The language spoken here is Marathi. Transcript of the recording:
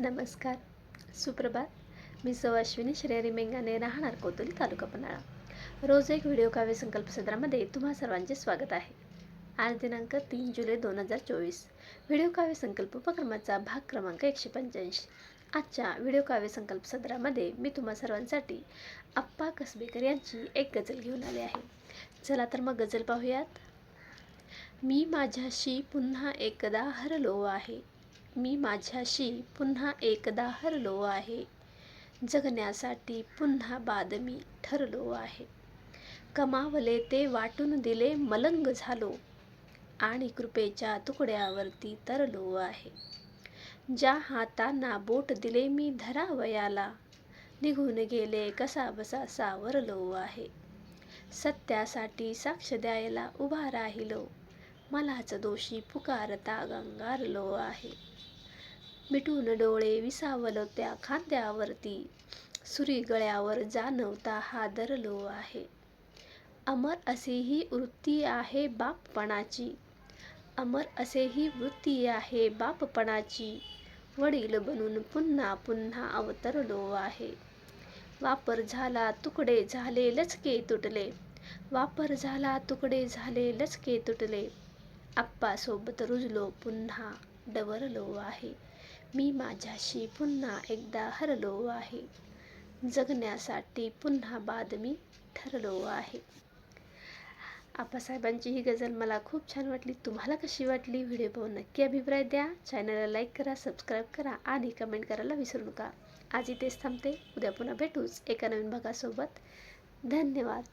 नमस्कार. सुप्रभात. मी सौ अश्विनी श्रेयरी मेंगाने राहणार कोतुली तालुका पन्हाळा. रोज एक व्हिडिओ काव्य संकल्प सत्रामध्ये तुम्हा सर्वांचे स्वागत आहे. आज दिनांक तीन जुलै दोन हजार चोवीस. व्हिडिओ काव्य संकल्प उपक्रमाचा भाग क्रमांक एकशे पंच्याऐंशी. आजच्या व्हिडिओ काव्य संकल्प सत्रामध्ये मी तुम्हा सर्वांसाठी अप्पा कसबेकर यांची एक गझल घेऊन आले आहे. चला तर मग गझल पाहूयात. मी माझ्याशी पुन्हा एकदा हरलो आहे. मी माझ्याशी पुन्हा एकदा हरलो आहे. जगण्यासाठी पुन्हा बाद मी ठरलो आहे. कमावले ते वाटून दिले मलंग झालो आणि कृपेच्या तुकड्यावरती तरलो आहे. ज्या हातांना बोट दिले मी धरावयाला निघून गेले कसा बसा सावरलो आहे. सत्यासाठी साक्ष द्यायला उभा राहिलो मलाच दोषी पुकारता गंगारलो आहे. मिटून डोळे विसावलं त्या खांद्यावरती. सुरी गळ्यावर जाणवता हादरलो आहे. अमर असेही वृत्ती आहे बापपणाची. अमर असेही वृत्ती आहे बापपणाची. वडील बनून पुन्हा पुन्हा अवतरलो आहे. वापर झाला तुकडे झाले लचके तुटले. वापर झाला तुकडे झाले लचके तुटले. आप्पासोबत रुजलो पुन्हा डवरलो आहे. मी माझ्याशी पुन्हा एकदा हरलो आहे. जगण्यासाठी पुन्हा बाद मी ठरलो आहे. आप्पासाहेबांची ही गझल मला खूप छान वाटली. तुम्हाला कशी वाटली? व्हिडिओ पाहून नक्की अभिप्राय द्या. चॅनलला लाईक करा सबस्क्राईब करा आणि कमेंट करायला विसरू नका. आज इथेच थांबते. उद्या पुन्हा भेटूच एका नवीन भागासोबत. धन्यवाद.